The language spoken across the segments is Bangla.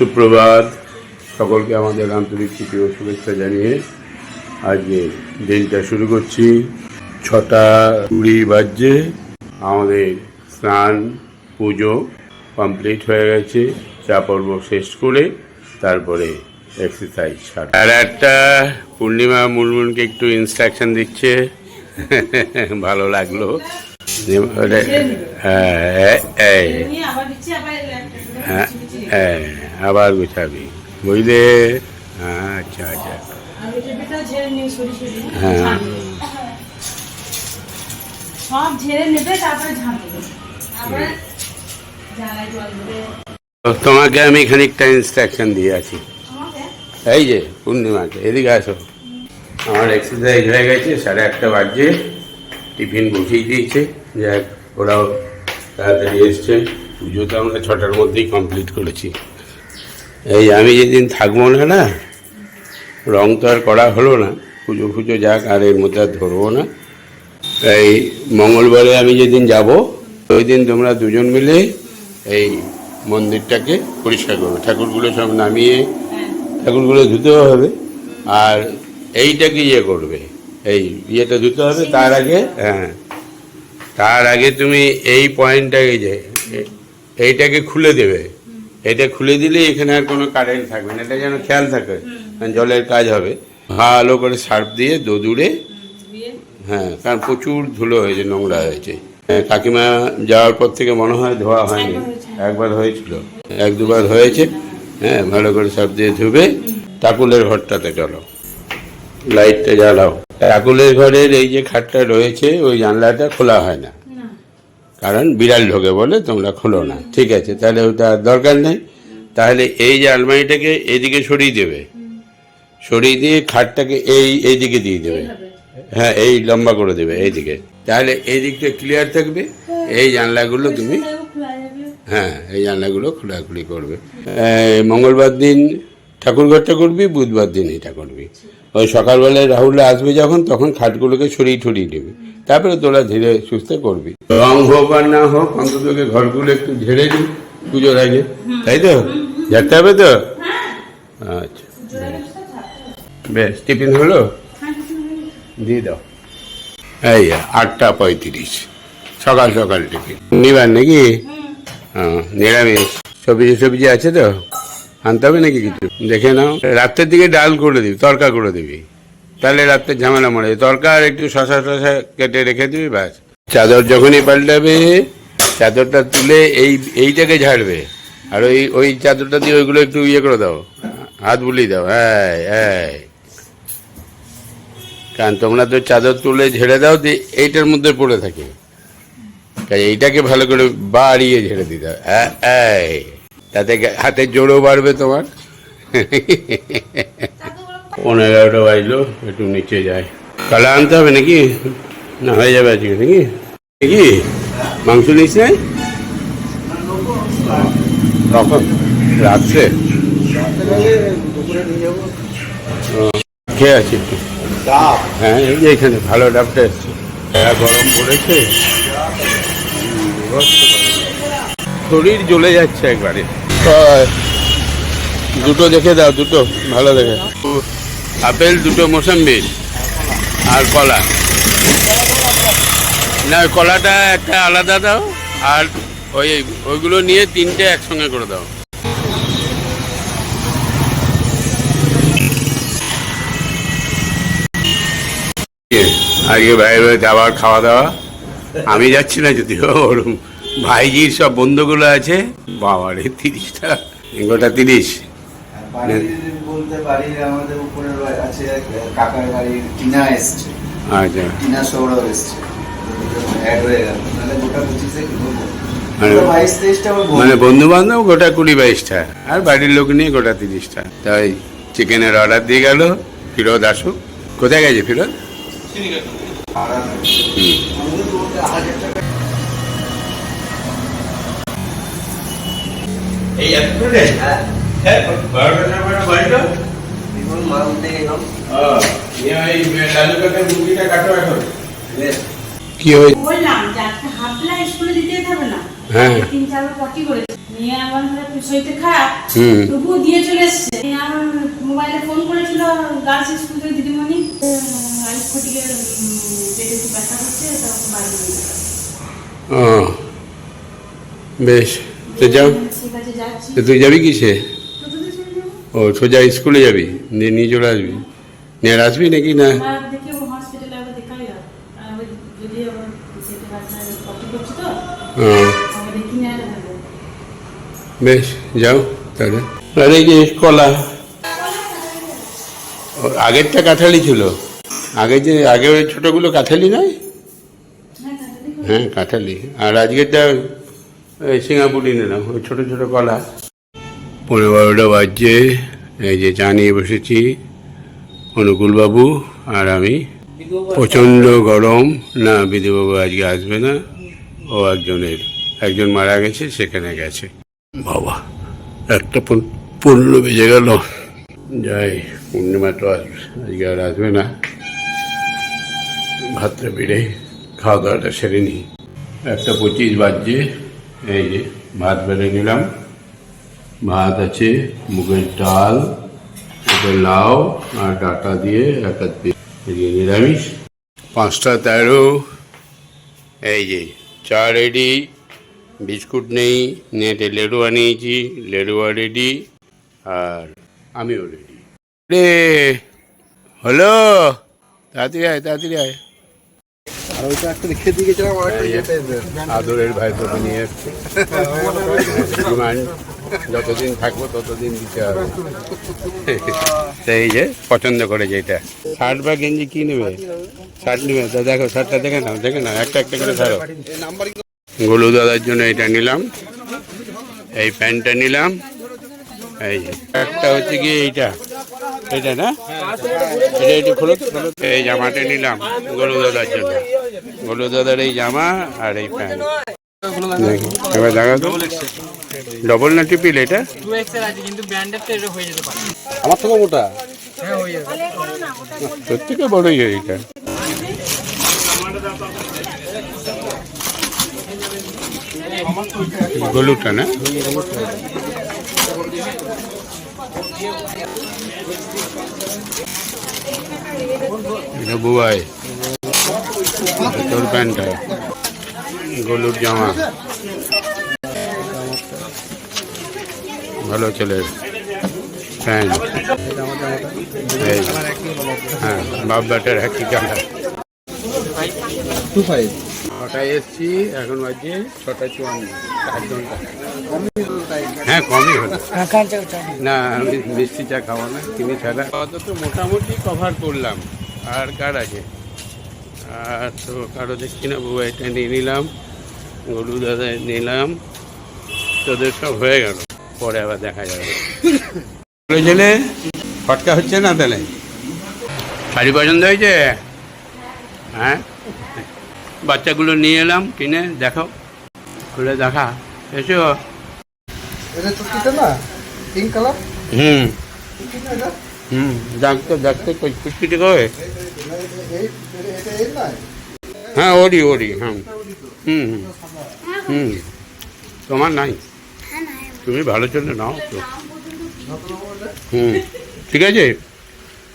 সুপ্রভাত। সকলকে আমাদের আন্তরিক প্রীতি ও শুভেচ্ছা জানিয়ে আজকে দিনটা শুরু করছি। ছটা কুড়ি বাজছে। আমাদের স্নান পুজো কমপ্লিট হয়ে গেছে। চা পর্ব শেষ করে তারপরে এক্সারসাইজ আর একটা পূর্ণিমা মুলমুনকে একটু ইনস্ট্রাকশন দিচ্ছে। ভালো লাগল। হ্যাঁ হ্যাঁ। হ্যাঁ, আবার গুছাবি। বুঝলে? হ্যাঁ, আচ্ছা আচ্ছা। হ্যাঁ। সব ঝেড়ে নেবে তারপরে তোমাকে আমি খানিকটা ইনস্ট্রাকশন দিয়ে আছি। এই যে পূর্ণিমাকে এদিকে আসো। আমার এক্সারসাইজ হয়ে গেছে সাড়ে আটটা বাজছে। টিফিন বসিয়ে দিয়েছে। যাক ওরাও তাড়াতাড়ি এসছে। পুজো তো আমরা ছটার মধ্যেই কমপ্লিট করেছি। এই আমি যেদিন থাকব না না, রং তো আর করা হলো না, পুজো ফুজো যাক আর এর মধ্যে আর ধরবো না। এই মঙ্গলবারে আমি যেদিন যাব, ওই দিন তোমরা দুজন মিলে এই মন্দিরটাকে পরিষ্কার করবে। ঠাকুরগুলো সব নামিয়ে ঠাকুরগুলো ধুতেও হবে আর এইটাকে ইয়ে করবে, এই ইয়েটা ধুতে হবে, তার আগে হ্যাঁ তার আগে তুমি এই পয়েন্টটাকে যে, এইটাকে খুলে দেবে। এটা খুলে দিলে এখানে আর কোনো কারেন্ট থাকবে না এটা যেন খেয়াল থাকে জলের কাজ হবে। ভালো করে সার্ফ দিয়ে দিয়ে হ্যাঁ কারণ প্রচুর ধুলো হয়েছে নোংরা হয়েছে। হ্যাঁ, কাকিমা যাওয়ার পর থেকে মনে হয় ধোয়া হয়নি। একবার হয়েছিল। এক দুবার হয়েছে হ্যাঁ ভালো করে সার্ফ দিয়ে ধুবে ঠাকুরের ঘরটাতে চলো। লাইটটা জ্বালাও। ঠাকুরের ঘরের এই যে খাটটা রয়েছে ওই জানলাটা খোলা হয় না। কারণ বিড়াল ঢোকে বলে তোমরা খোলো না। ঠিক আছে, তাহলে ওটা দরকার নেই। তাহলে এই যে আলমারিটাকে এইদিকে সরিয়ে দেবে। সরিয়ে দিয়ে খাটটাকে এই এইদিকে দিয়ে দেবে। হ্যাঁ এই লম্বা করে দেবে এইদিকে তাহলে এই দিকটা ক্লিয়ার থাকবে। এই জানলাগুলো তুমি হ্যাঁ এই জানলাগুলো খোলাখুলি করবে। মঙ্গলবার দিন ঠাকুরঘরটা করবি বুধবার দিন এটা করবি ওই সকালবেলায় রাহুলরা আসবে যখন তখন খাটগুলোকে সরিয়ে ঠরিয়ে দিবি। তারপরে তোরা ধীরে সুস্থে করবি। রং হোক আর না হোক অন্ততকে ঘরগুলো একটু ঝেড়ে দিই পুজোর আগে। তাই তো? ঝাড়তে হবে তো? আচ্ছা। বেশ টিফিন হলো? হ্যাঁ কিছু নেই। দিয়ে দাও। এই আটটা পঁয়ত্রিশ। সকাল সকাল টিফিন। নিবার নাকি? হ্যাঁ, নিরামিষ। সবজি সবজি আছে তো? আনতে হবে নাকি কিছু? দেখে নাও। রাত্রের দিকে ডাল করে দিবি, তরকা করে দিবি। তাহলে রাত্রে ঝামেলা মরে। তরকা আর একটু শশা টশা কেটে রেখে দিবি, ব্যাস। চাদর যখনই পাল্টাবে, চাদরটা তুলে এই, এইটাকে ঝাড়বে। আর ওই ওই চাদরটা দিয়ে ওইগুলো একটু ইয়ে করে দাও। হাত বুলিয়ে দাও। হ্যাঁ হ্যাঁ কারণ তোমরা তো চাদর তুলে ঝেড়ে দাও, দিয়ে এইটার মধ্যে পড়ে থাকে। তাই এইটাকে ভালো করে বাড়িয়ে ঝেড়ে দিতে। হ্যাঁ। তাতে হাতের জোরও বাড়বে তোমার। পনেরো এগারোটা বাজলো একটু নিচে যায়। কালা আনতে হবে নাকি? না হয়ে যাবে আজকে নাকি? নাকি? মাংস নিস নাই? কখন রাত্রে। খেয়ে আছি একটু। হ্যাঁ এই যে এখানে ভালো ডাবটা এসছে। গরম পড়েছে। শরীর জ্বলে যাচ্ছে একবারে। দুটো দেখে দাও, দুটো। ভালো দেখে। আপেল, দুটো মোসাম্বি আর কলা। না কলাটা একটা আলাদা দাও আর ওই, ওইগুলো নিয়ে তিনটে একসঙ্গে করে দাও। আজকে বাইরে যাওয়ার খাওয়া দাওয়া। আমি যাচ্ছি না যদিও ওর ভাইজির সব বন্ধুগুলো আছে। বাবারে তিরিশটা। গোটা তিরিশ। বাড়ির বলতে বাড়ির আমাদের উপরের আছে কাকার বাড়ি টিনা এসছে। আচ্ছা। টিনা সৌরভ এসছে। অ্যাড হয়ে গেল। নাহলে গোটা পঁচিশে কি বলব? মানে- বন্ধু। বান্ধব গোটা কুড়ি বাইশটা। আর বাড়ির লোক নিয়ে গোটা তিরিশটা। তাই চিকেনের অর্ডার দিয়ে গেল। ফিরোদ আসুক। কোথায় গেছে ফিরোদ এই হ্যাঁ। এখন দিয়ে কি হয়েছে? বললাম যে আজকে হাফ স্কুলে দিতে হবে না। হ্যাঁ। তিন চারবার পটি করেছে। নিয়ে আমার শরীরটা খারাপ তবুও দিয়ে চলে এসছে। নিয়ে আমার মোবাইলে ফোন করেছিল গার্লস স্কুল থেকে দিদিমণি। আয়ুষ ফটিকে পেটে ব্যথা হচ্ছে তখন বাড়ি বেশ। তো যাও। তো তুই যাবি কিসে? ও সোজা স্কুলে যাবি? দিয়ে নিয়ে চলে আসবি? নিয়ে আর আসবি নাকি না? বেশ যাও তাহলে। আর এই যে কলা। আগেরটা কাঁঠালি ছিল। আগে যে আগে ওই ছোটোগুলো কাঁঠালি নয়? হ্যাঁ তাহলে হ্যাঁ কাঁঠালি। আর আজকেরটা সিঙ্গাপুরি নিলাম ওই ছোটো ছোটো কলা। পনেরো বারোটা বাজছে, এই যে চা নিয়ে বসেছি, অনুকূলবাবু আর আমি। প্রচণ্ড গরম। না, বিধুবাবু আজকে আসবে না, ও একজনের, একজন মারা গেছে, সেখানে গেছে। বাবা, একটা পন- পনেরো বেজে গেল। যাই, পূর্ণিমা তো আসবে আজকে আর আসবে না। ভাতটা বেড়ে খাওয়া দাওয়াটা সেরে নিই একটা পঁচিশ বাজছে। এই যে ভাত বেড়ে নিলাম। ভাত আছে, মুগের ডাল একটা লাউ আর ডাটা দিয়ে একটা দিয়ে নিরামিষ। পাঁচটা তেরো। এই যে চা রেডি বিস্কুট নেই নেটে লেডুয়া নিয়েছি লেডুয়া রেডি আর আমিও রেডি রে, হলো? তাড়াতাড়ি আয় তাড়াতাড়ি আয়। আর ওইটা একটা রেখে দিয়ে গেছিলাম আর একটা এই যে আদরের ভাই তোকে নিয়ে এসছে ডিমান্ড। যতদিন থাকব ততদিন দিতে হবে। সেই যে পছন্দ করে যেটা শার্ট বা গেঞ্জি কি নেবে? শার্ট নেবে? তা দেখো শার্টটা দেখে নাও দেখে নাও একটা একটা করে ধরো। গোলু দাদার জন্য এটা নিলাম। এই প্যান্টটা নিলাম। এই যে একটা হচ্ছে কি এইটা। এটা না? এটা একটু খুলো। এই জামাটা নিলাম গোলু দাদার জন্য। গোলু দাদার এই জামা আর এই প্যান্ট। এবার দেখা ডবল না ট্রিপিল এটা? এটা হয়ে আমার থেকে মোটা? হ্যাঁ হয়ে যাবে তোর থেকে গলুটা না? এটা বুয়াই তোর প্যান্টটা গলুর জামা। ভালো ছেলের প্যান্ট। হ্যাঁ বাপ ব্যাটার একই কালার টু ফাইভ ছটায় এসছি এখন বাজছে ছটা চুয়ান্ন চার ঘণ্টা। হ্যাঁ কমই হলো। না আমি মিষ্টি চা খাব না চিনি ছাড়া। অত মোটামুটি কভার করলাম। আর কার আছে? আর তো কারও দেখছি না বউ এটা নিয়ে নিলাম গরু দাদা নিলাম তোদের সব হয়ে গেল পরে আবার দেখা যাবে। ফটকা হচ্ছে না তাহলে? শাড়ি পছন্দ হয়েছে? হ্যাঁ? বাচ্চাগুলো নিয়ে এলাম কিনে দেখো খুলে দেখা এসো। এটা না পিঙ্ক কালার হুম। হুম দেখতে দেখতে কুচকুচি করে। হ্যাঁ ওরি ওরি হ্যাঁ। হুম হুম হুম। তোমার নাই? তুমি ভালো চলে নাও তো। হুম, ঠিক আছে?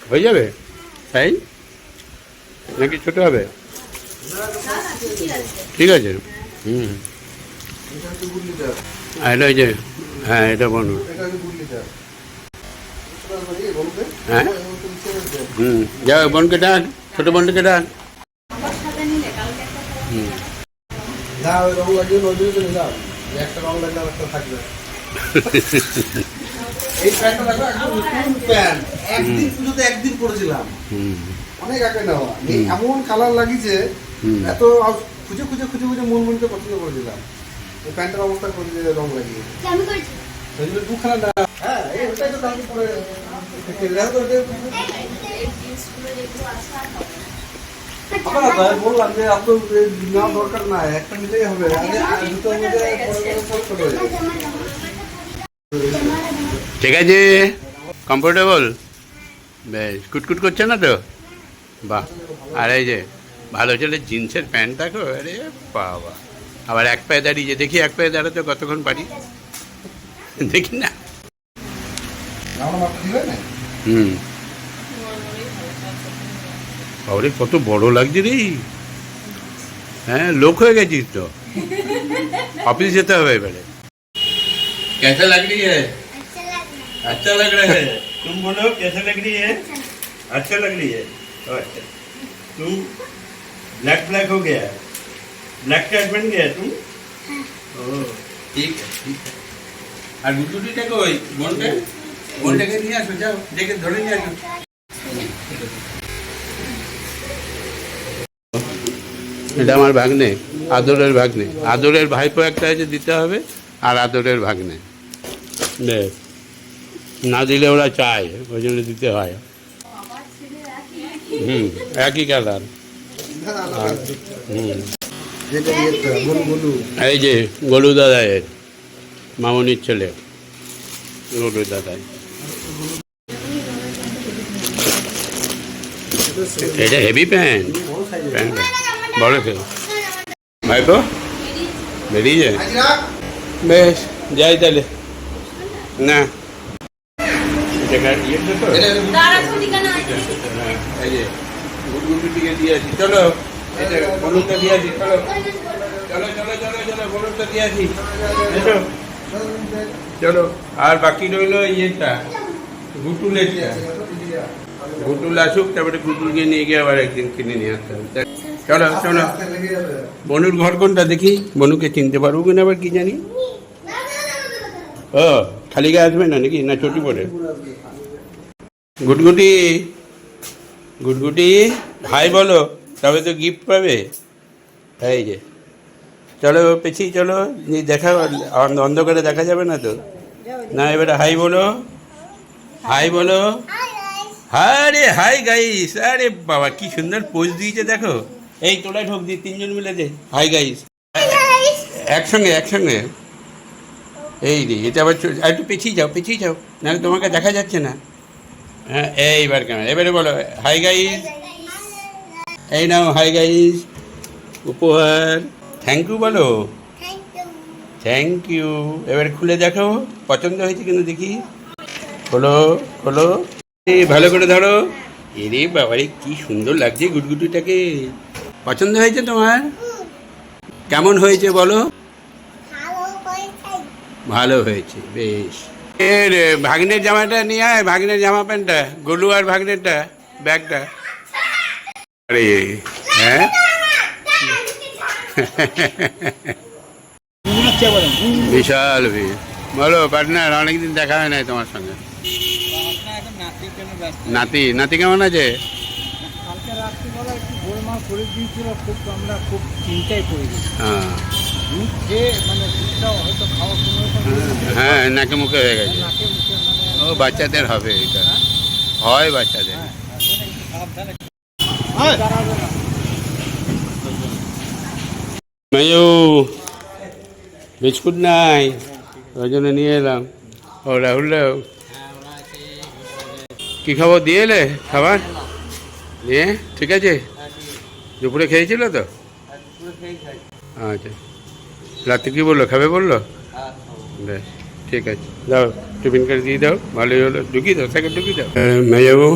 হয়ে যাবে? তাই নাকি ছোট হবে? ঠিক আছে। হুম আর এটা ওই যে হ্যাঁ এটা বলুন হ্যাঁ? হুম যা বোনকে ডাক ছোট বোনকে ডাক। হুম। না ওই রং লাগিয়ে নজরে তো একটা রং লাগলে একটা থাকবে। এই প্যান্টটা একদম নতুন প্যান্ট। একদিন পুজোতে একদিন পরেছিলাম। অনেক আগে নেওয়া। এমন কালার লাগিয়েছে এত খুঁজে খুঁজে খুঁজে খুঁজে মন মনকে পছন্দ করেছিলাম। এই প্যান্টের অবস্থা করে দিয়ে রং লাগিয়ে। দুখানা হ্যাঁ ওটাই তো দাম পরে তো বললাম যে এত নেওয়া দরকার নাই একটা নিলেই হবে। আগে হয়ে। ঠিক আছে। কমফোর্টেবল বেশ কুটকুট করছে না তো? বাহ আর এই যে ভালো চলে জিন্সের প্যান্ট দেখো আরে বাবা। আবার এক পায়ে দাঁড়িয়ে যে দেখি এক পায়ে দাঁড়াতে কতক্ষণ পারি? দেখি না। হুম। বাবারে কত বড় লাগছে রে হ্যাঁ লোক হয়ে গেছিস তো অফিস যেতে হবে এবারে कैसा लग रही है अच्छा लग रहा है तुम बोलो कैसा लग रही है अच्छा लग रही है अच्छा तुम ब्लैक ब्लैक हो गया ब्लैक कैट बन गया तुम ओ ठीक है ठीक है আর গুটুটিটা কই বোনটা বোনটাকে নিয়ে আসো যাও দেখে ধরে নিয়ে আসো এটা আমার ভাগ্নে, আদরের ভাগ্নে। আদরের ভাইপো একটা আছে, দিতে হবে, আর আদরের ভাগ্নে। বেশ না দিলে ওরা চায়, ওই জন্য দিতে হয়। হুম, একই কালার। হুম। এই যে গলু দাদায়ের, মামনির ছেলে, গলু দাদাই। এটা হেভি প্যান্ট প্যান্ট বড় ভাই ভাইপো বেরিয়ে বেশ যাই তাহলে। না। তো? হ্যাঁ, চলো বলুনটা দিয়ে আসি চলো। চলো চলো চলো চলো বলুনটা দিয়ে আসি। এসো। চলো আর বাকি রইল ইয়েটা গুটুলেরটা গুটুল আসুক তারপরে গুটুলকে নিয়ে গিয়ে আবার একদিন কিনে নিয়ে আসতে হবে। চলো চলো বনুর ঘর কোনটা দেখি? বনুকে চিনতে পারব কিনা আবার কি জানি? ও খালি গায়ে আসবে না নাকি? না চটি পড়ে গুটগুটি গুটগুটি হাই বলো তবে তো গিফট পাবে। এই যে চলো পেছি চলো দেখা অন্ধকারে দেখা যাবে না তো? না এবারে হাই বলো। হাই বলো। আরে হাই গাইস আরে বাবা কি সুন্দর পোজ দিয়েছে দেখো। এই তোরা ঢোক দি তিনজন মিলে দে হাই গাইস একসঙ্গে একসঙ্গে। এই রে এটা আবার একটু পেছিয়ে যাও পেছিয়ে যাও নাহলে তোমাকে দেখা যাচ্ছে না। হ্যাঁ এইবার কেমন? এবারে বলো হাই গাইস এই নাও হাই গাইস উপহার। থ্যাংক ইউ বলো। থ্যাংক ইউ এবার খুলে দেখো পছন্দ হয়েছে কিন্তু দেখি। খোলো খোলো। ভালো করে ধরো। এরে বাবারে কি সুন্দর লাগছে গুটগুটিটাকে। পছন্দ হয়েছে তোমার? কেমন হয়েছে বলো? ভালো হয়েছে বেশ। এর ভাগ্নের জামাটা নিয়ে আয় ভাগ্নের জামা প্যান্টটা গোলু আর ভাগ্নেরটা ব্যাগটা। আরে হ্যাঁ? বিশাল ভিড়। বলো পার্টনার অনেকদিন দেখা হয় নাই তোমার সঙ্গে। নাতি নাতি কেমন আছে? করে দিয়েছিল খুব আমরা খুব চিন্তায় পড়ে গেছি। হ্যাঁ। দুধ খেয়ে মানে দুধটাও হয়তো খাওয়া কোনো রকম হ্যাঁ নাকে মুখে হয়ে গেছে। নাকে মুখে মানে ও বাচ্চাদের হবে এটা। হয়? বাচ্চাদের। দাঁড়াবে না। মেয়ু বিস্কুট নাই? ওই জন্য নিয়ে এলাম। ও রাহুল কি খাবার? দিয়ে এলে খাবার? দিয়ে? ঠিক আছে? দুপুরে খেয়েছিল তো? আচ্ছা। রাতে কি বলল? খাবে বলল? বেশ ঠিক আছে। দাও টিফিন করে দিয়ে দাও ভালোই হলো। ঢুকিয়ে দাও তাকে ঢুকিয়ে দাও। মেয়াবু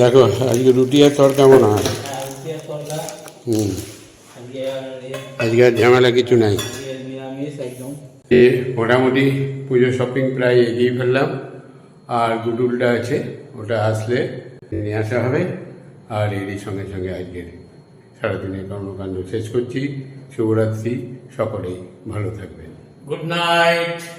দেখো আজকে রুটি আর তর কেমন হয়। হুম। আজকে আর ঝামেলা কিছু নাই। মোটামুটি পুজো শপিং প্রায় এগিয়ে ফেললাম। আর গুডুলটা আছে ওটা আসলে নিয়ে আসা হবে। আর এরই সঙ্গে সঙ্গে আজকের সারাদিনের কর্মকাণ্ড শেষ করছি শুভরাত্রি, সকলেই ভালো থাকবেন গুড night.